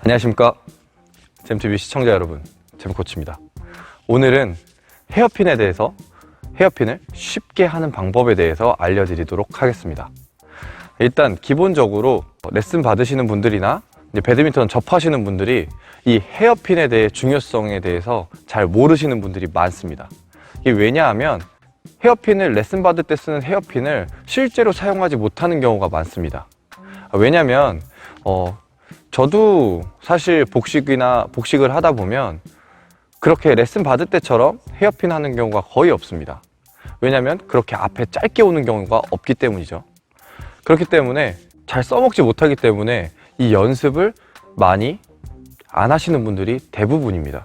안녕하십니까? 잼TV 시청자 여러분 잼코치입니다. 오늘은 헤어핀에 대해서 헤어핀을 쉽게 하는 방법에 대해서 알려드리도록 하겠습니다. 일단 기본적으로 레슨 받으시는 분들이나 배드민턴 접하시는 분들이 이 헤어핀에 대해 중요성에 대해서 잘 모르시는 분들이 많습니다. 이게 왜냐하면 헤어핀을 레슨 받을 때 쓰는 헤어핀을 실제로 사용하지 못하는 경우가 많습니다. 왜냐하면 어, 저도 사실 복식이나 복식을 하다 보면 그렇게 레슨 받을 때처럼 헤어핀 하는 경우가 거의 없습니다. 왜냐하면 그렇게 앞에 짧게 오는 경우가 없기 때문이죠. 그렇기 때문에 잘 써먹지 못하기 때문에 이 연습을 많이 안 하시는 분들이 대부분입니다.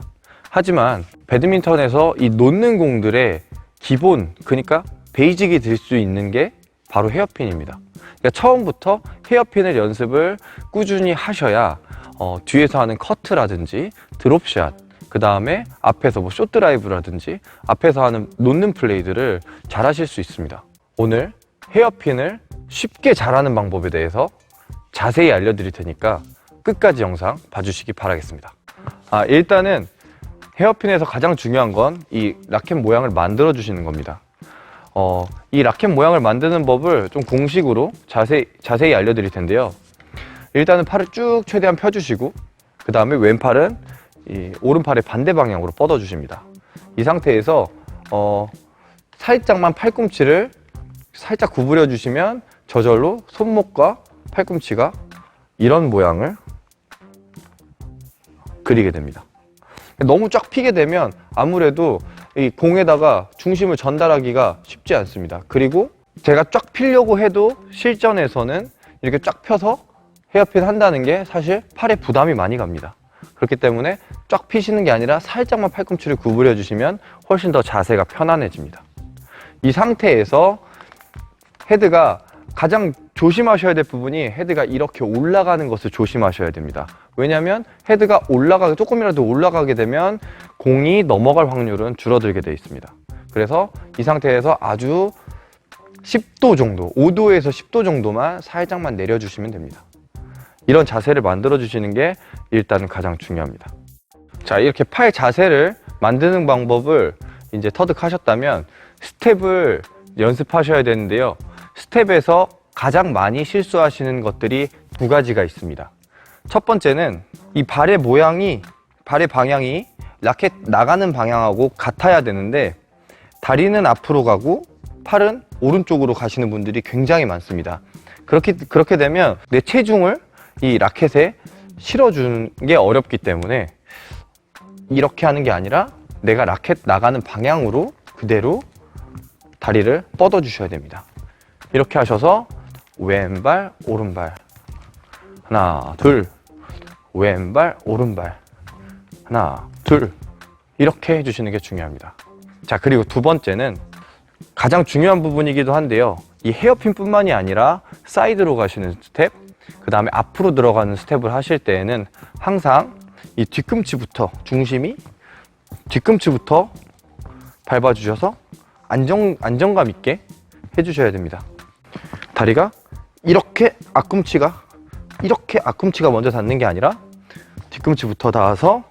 하지만 배드민턴에서 이 놓는 공들의 기본, 그러니까 베이직이 될 수 있는 게 바로 헤어핀입니다. 그러니까 처음부터 헤어핀을 연습을 꾸준히 하셔야 어, 뒤에서 하는 커트라든지 드롭샷, 그 다음에 앞에서 뭐 숏드라이브라든지 앞에서 하는 놓는 플레이들을 잘 하실 수 있습니다. 오늘 헤어핀을 쉽게 잘하는 방법에 대해서 자세히 알려드릴 테니까 끝까지 영상 봐주시기 바라겠습니다. 아, 일단은 헤어핀에서 가장 중요한 건 이 라켓 모양을 만들어 주시는 겁니다. 어, 이 라켓 모양을 만드는 법을 좀 공식으로 자세히, 자세히 알려드릴 텐데요. 일단은 팔을 쭉 최대한 펴주시고, 그 다음에 왼팔은 이 오른팔의 반대 방향으로 뻗어주십니다. 이 상태에서, 어, 살짝만 팔꿈치를 살짝 구부려 주시면 저절로 손목과 팔꿈치가 이런 모양을 그리게 됩니다. 너무 쫙 피게 되면 아무래도 이 공에다가 중심을 전달하기가 쉽지 않습니다. 그리고 제가 쫙 피려고 해도 실전에서는 이렇게 쫙 펴서 헤어핀 한다는 게 사실 팔에 부담이 많이 갑니다. 그렇기 때문에 쫙 피시는 게 아니라 살짝만 팔꿈치를 구부려 주시면 훨씬 더 자세가 편안해집니다. 이 상태에서 헤드가 가장 조심하셔야 될 부분이 헤드가 이렇게 올라가는 것을 조심하셔야 됩니다. 왜냐하면 헤드가 올라가 조금이라도 올라가게 되면 공이 넘어갈 확률은 줄어들게 되어 있습니다. 그래서 이 상태에서 아주 10도 정도, 5도에서 10도 정도만 살짝만 내려주시면 됩니다. 이런 자세를 만들어 주시는 게 일단은 가장 중요합니다. 자, 이렇게 팔 자세를 만드는 방법을 이제 터득하셨다면 스텝을 연습하셔야 되는데요. 스텝에서 가장 많이 실수하시는 것들이 두 가지가 있습니다. 첫 번째는 이 발의 모양이, 발의 방향이 라켓 나가는 방향하고 같아야 되는데 다리는 앞으로 가고 팔은 오른쪽으로 가시는 분들이 굉장히 많습니다. 그렇게, 그렇게 되면 내 체중을 이 라켓에 실어주는 게 어렵기 때문에 이렇게 하는 게 아니라 내가 라켓 나가는 방향으로 그대로 다리를 뻗어 주셔야 됩니다. 이렇게 하셔서 왼발, 오른발. 하나, 둘. 왼발, 오른발. 하나, 둘. 이렇게 해주시는 게 중요합니다. 자, 그리고 두 번째는 가장 중요한 부분이기도 한데요. 이 헤어핀 뿐만이 아니라 사이드로 가시는 스텝, 그 다음에 앞으로 들어가는 스텝을 하실 때에는 항상 이 뒤꿈치부터 중심이 뒤꿈치부터 밟아주셔서 안정, 안정감 있게 해주셔야 됩니다. 다리가 이렇게 앞꿈치가 이렇게 앞꿈치가 먼저 닿는 게 아니라 뒤꿈치부터 닿아서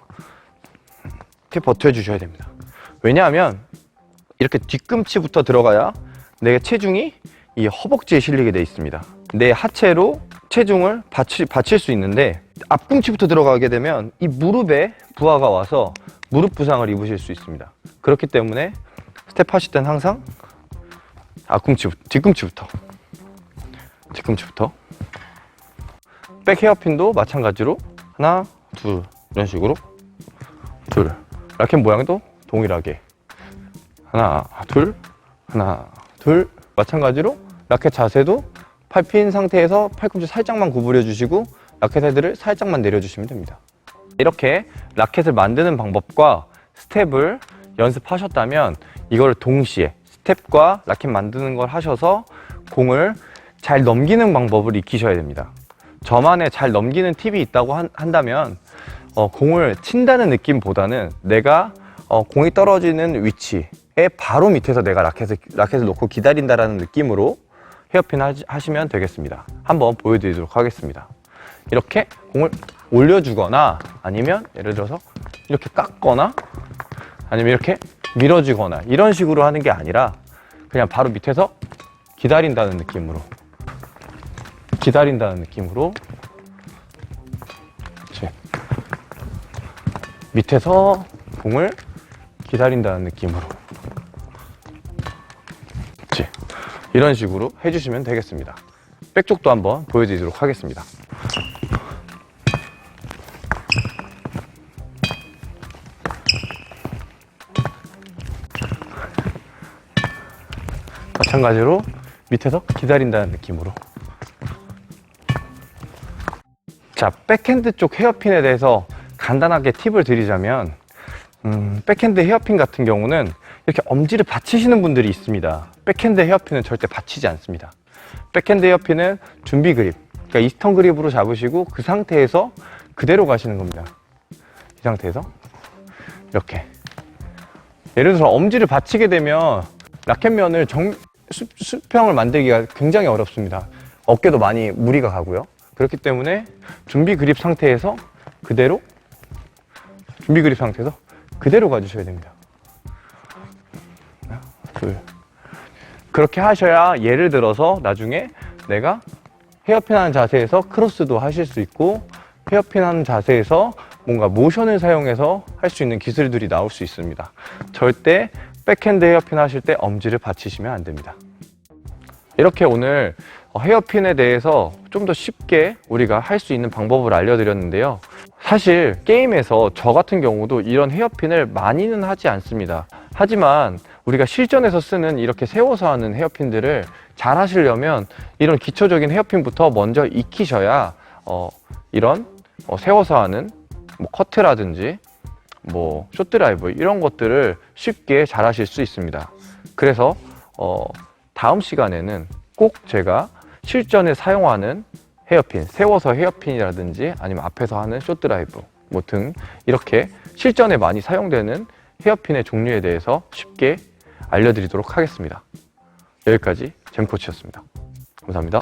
이렇게 버텨 주셔야 됩니다. 왜냐하면 이렇게 뒤꿈치부터 들어가야 내 체중이 이 허벅지에 실리게 돼 있습니다. 내 하체로 체중을 받칠, 받칠 수 있는데 앞꿈치부터 들어가게 되면 이 무릎에 부하가 와서 무릎 부상을 입으실 수 있습니다. 그렇기 때문에 스텝 하실 땐 항상 앞꿈치, 뒤꿈치부터 뒤꿈치부터? 백 헤어핀도 마찬가지로 하나, 둘 이런 식으로. 둘. 라켓 모양도 동일하게. 하나, 둘. 하나, 둘. 마찬가지로 라켓 자세도 팔 핀 상태에서 팔꿈치 살짝만 구부려 주시고 라켓 헤드를 살짝만 내려주시면 됩니다. 이렇게 라켓을 만드는 방법과 스텝을 연습하셨다면 이걸 동시에 스텝과 라켓 만드는 걸 하셔서 공을 잘 넘기는 방법을 익히셔야 됩니다. 저만의 잘 넘기는 팁이 있다고 한, 한다면 어, 공을 친다는 느낌보다는 내가 어, 공이 떨어지는 위치에 바로 밑에서 내가 라켓을, 라켓을 놓고 기다린다라는 느낌으로 헤어핀 하시, 하시면 되겠습니다. 한번 보여드리도록 하겠습니다. 이렇게 공을 올려주거나 아니면 예를 들어서 이렇게 깎거나 아니면 이렇게 밀어주거나 이런 식으로 하는 게 아니라 그냥 바로 밑에서 기다린다는 느낌으로 기다린다는 느낌으로 그렇지. 밑에서 공을 기다린다는 느낌으로 그렇지. 이런 식으로 해주시면 되겠습니다 백쪽도 한번 보여드리도록 하겠습니다 마찬가지로 밑에서 기다린다는 느낌으로 자 백핸드 쪽 헤어핀에 대해서 간단하게 팁을 드리자면 음, 백핸드 헤어핀 같은 경우는 이렇게 엄지를 받치시는 분들이 있습니다 백핸드 헤어핀은 절대 받치지 않습니다 백핸드 헤어핀은 준비 그립 그러니까 이스턴 그립으로 잡으시고 그 상태에서 그대로 가시는 겁니다 이 상태에서 이렇게 예를 들어서 엄지를 받치게 되면 라켓면을 정, 수, 수평을 만들기가 굉장히 어렵습니다. 어깨도 많이 무리가 가고요. 그렇기 때문에 준비 그립 상태에서 그대로 준비 그립 상태에서 그대로 가주셔야 됩니다. 하나, 둘. 그렇게 하셔야 예를 들어서 나중에 내가 헤어핀 하는 자세에서 크로스도 하실 수 있고 헤어핀 하는 자세에서 뭔가 모션을 사용해서 할 수 있는 기술들이 나올 수 있습니다. 절대 백핸드 헤어핀 하실 때 엄지를 받치시면 안 됩니다. 이렇게 오늘 어, 헤어핀에 대해서 좀 더 쉽게 우리가 할 수 있는 방법을 알려드렸는데요. 사실 게임에서 저 같은 경우도 이런 헤어핀을 많이는 하지 않습니다. 하지만 우리가 실전에서 쓰는 이렇게 세워서 하는 헤어핀들을 잘 하시려면 이런 기초적인 헤어핀부터 먼저 익히셔야 어, 이런 어, 세워서 하는 뭐 커트라든지 뭐 숏드라이브 이런 것들을 쉽게 잘 하실 수 있습니다. 그래서 어, 다음 시간에는 꼭 제가 실전에 사용하는 헤어핀, 세워서 헤어핀이라든지 아니면 앞에서 하는 숏드라이브 뭐 등 이렇게 실전에 많이 사용되는 헤어핀의 종류에 대해서 쉽게 알려드리도록 하겠습니다. 여기까지 잼코치였습니다. 감사합니다.